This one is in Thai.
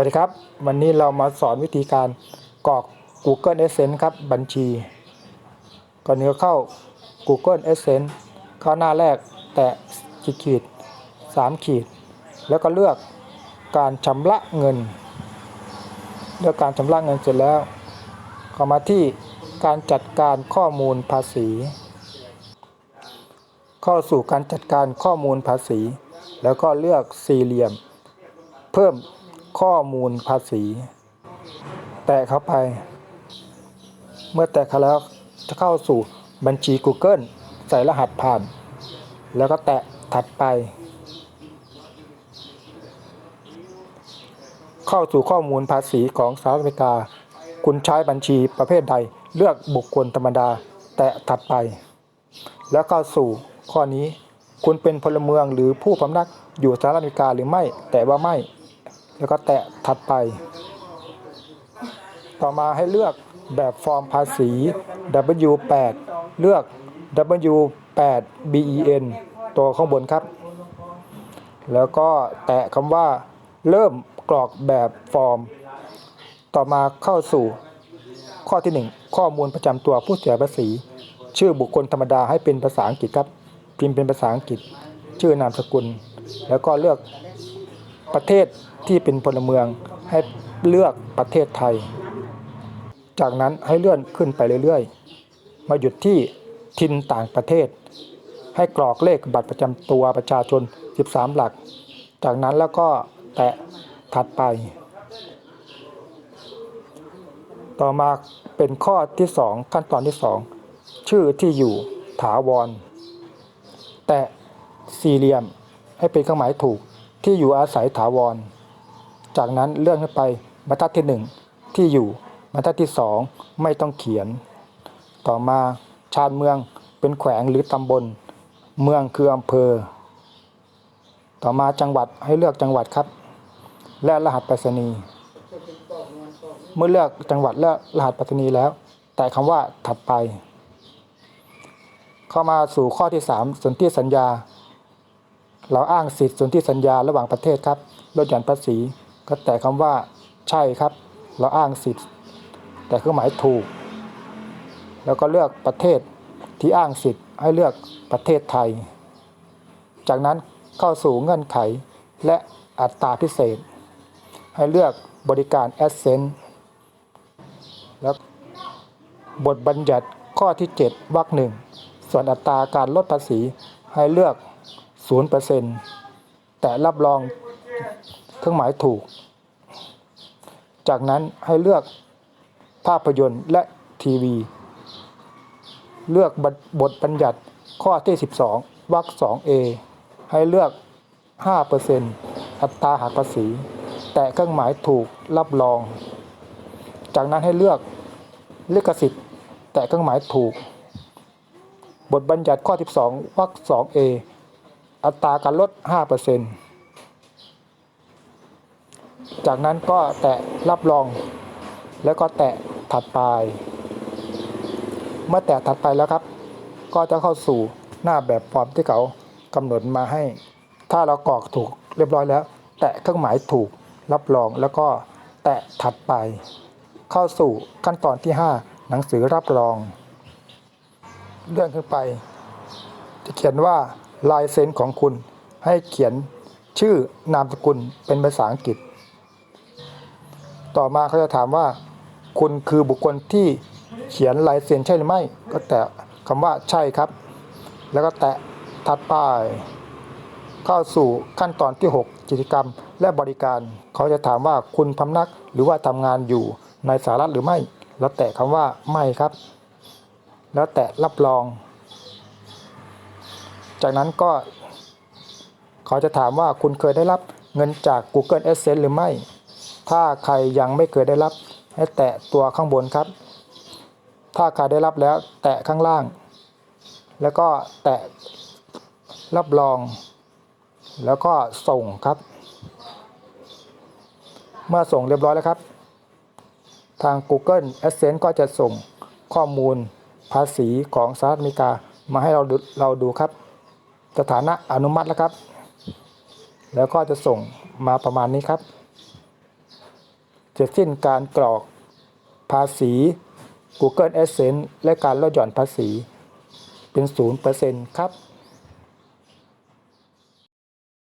วัสดีครับ วันนี้เรามาสอนวิธีการกรอก Google Adsense ครับบัญชี ก่อนอื่นก็เข้า Google Adsense เข้าหน้าแรกแตะขีดขีดสามขีด แล้วก็เลือกการชำระเงิน เลือกการชำระเงินเสร็จแล้วเข้ามาที่การจัดการข้อมูลภาษี เข้าสู่การจัดการข้อมูลภาษี แล้วก็เลือกสี่เหลี่ยม เพิ่ม ข้อมูลภาษี แตะเข้าไป เมื่อแตะเข้าแล้วจะเข้าสู่บัญชี Google ใส่รหัสผ่าน แล้วก็แตะถัดไป เข้าสู่ข้อมูลภาษีของสหรัฐอเมริกา คุณใช้บัญชีประเภทใดเลือกบุคคลธรรมดา แตะถัดไป แล้วเข้าสู่ข้อนี้คุณเป็นพลเมืองหรือผู้พำนักอยู่สหรัฐอเมริกาหรือไม่ แต่ว่าไม่ แล้วก็แตะถัดไป ต่อมาให้เลือกแบบฟอร์มภาษี W8 เลือก W8 BEN ตัวข้างบนครับ แล้วก็แตะคำว่า เริ่มกรอกแบบฟอร์ม ต่อมาเข้าสู่ข้อที่ 1 ข้อมูลประจำตัวผู้เสียภาษี ชื่อบุคคลธรรมดาให้เป็นภาษาอังกฤษครับ พิมพ์เป็นภาษาอังกฤษ ชื่อนามสกุล แล้วก็เลือกประเทศ ที่เป็นพลเมืองให้เลือกประเทศไทย จากนั้นให้เลื่อนขึ้นไปเรื่อยๆ มาหยุดที่ทินต่างประเทศ ให้กรอกเลขบัตรประจำตัวประชาชน 13 หลัก จากนั้นแล้วก็แตะถัดไป ต่อมาเป็นข้อที่ 2 ขั้นตอนที่ 2 ชื่อที่อยู่ถาวร แตะสี่เหลี่ยมให้เป็นเครื่องหมายถูกที่อยู่อาศัยถาวร จากนั้นเลื่อนขึ้นไปบรรทัดที่ 1 ที่อยู่บรรทัดที่ 2 ไม่ต้องเขียน ต่อมาชานเมืองเป็นแขวงหรือตำบล เมืองคืออำเภอ ต่อมาจังหวัดให้เลือกจังหวัดครับ และรหัสไปรษณีย์เมื่อเลือกจังหวัดและรหัสไปรษณีย์แล้ว แต่คำว่าถัดไป เข้ามาสู่ข้อที่ 3สนธิสัญญา เราอ้างสิทธิสนธิสัญญาระหว่างประเทศครับลดหย่อนภาษี ก็แต่คำว่าใช่ครับ เราอ้างสิทธิ์ แต่เครื่องหมายถูก แล้วก็เลือกประเทศที่อ้างสิทธิ์ให้เลือกประเทศไทย จากนั้นเข้าสู่เงื่อนไขและอัตราพิเศษ ให้เลือกบริการ a d s e n s e แล้วบทบัญญัติข้อที่ 7วรรคหนึ่งส่วนอัตราการลดภาษีให้เลือก 0%แต่รับรอง เครื่องหมายถูก จากนั้นให้เลือกภาพยนตร์และทีวี เลือกบทบัญญัติข้อที่ 12วรรค 2A ให้เลือก 5%อัตราหักภาษี แต่เครื่องหมายถูกรับรอง จากนั้นให้เลือกลิขสิทธิ์ แต่เครื่องหมายถูก บทบัญญัติข้อ 12วรรค 2A อัตราการลด 5% จากนั้นก็แตะรับรอง แล้วก็แตะถัดไป เมื่อแตะถัดไปแล้วครับ ก็จะเข้าสู่หน้าแบบฟอร์มที่เขากำหนดมาให้ ถ้าเรากรอกถูกเรียบร้อยแล้ว แตะเครื่องหมายถูกรับรองแล้วก็แตะถัดไป เข้าสู่ขั้นตอนที่ 5 หนังสือรับรอง เลื่อนขึ้นไป จะเขียนว่าลายเซ็นของคุณให้เขียนชื่อนามสกุลเป็นภาษาอังกฤษ ต่อมาเขาจะถามว่า คุณคือบุคคลที่เขียนลายเซ็นใช่หรือไม่ ก็แตะคำว่าใช่ครับ แล้วก็แตะถัดไปเข้าสู่ขั้นตอนที่ 6 กิจกรรมและบริการ เขาจะถามว่าคุณพำนักหรือว่าทำงานอยู่ในสหรัฐหรือไม่ แล้วแตะคำว่าไม่ครับ แล้วแตะรับรอง จากนั้นก็ เขาจะถามว่าคุณเคยได้รับเงินจาก Google Adsense หรือไม่ ถ้าใครยังไม่เคยได้รับ ให้แตะตัวข้างบนครับ ถ้าใครได้รับแล้วแตะข้างล่าง แล้วก็แตะรับรอง แล้วก็ส่งครับ เมื่อส่งเรียบร้อยแล้วครับ ทาง Google Adsense ก็จะส่งข้อมูลภาษีของสหรัฐอเมริกามาให้เราดูเราดูครับ สถานะอนุมัติแล้วครับ แล้วก็จะส่งมาประมาณนี้ครับ จะสิ้นการกรอกภาษี Google Adsense และการลดหย่อนภาษี เป็น 0%ครับ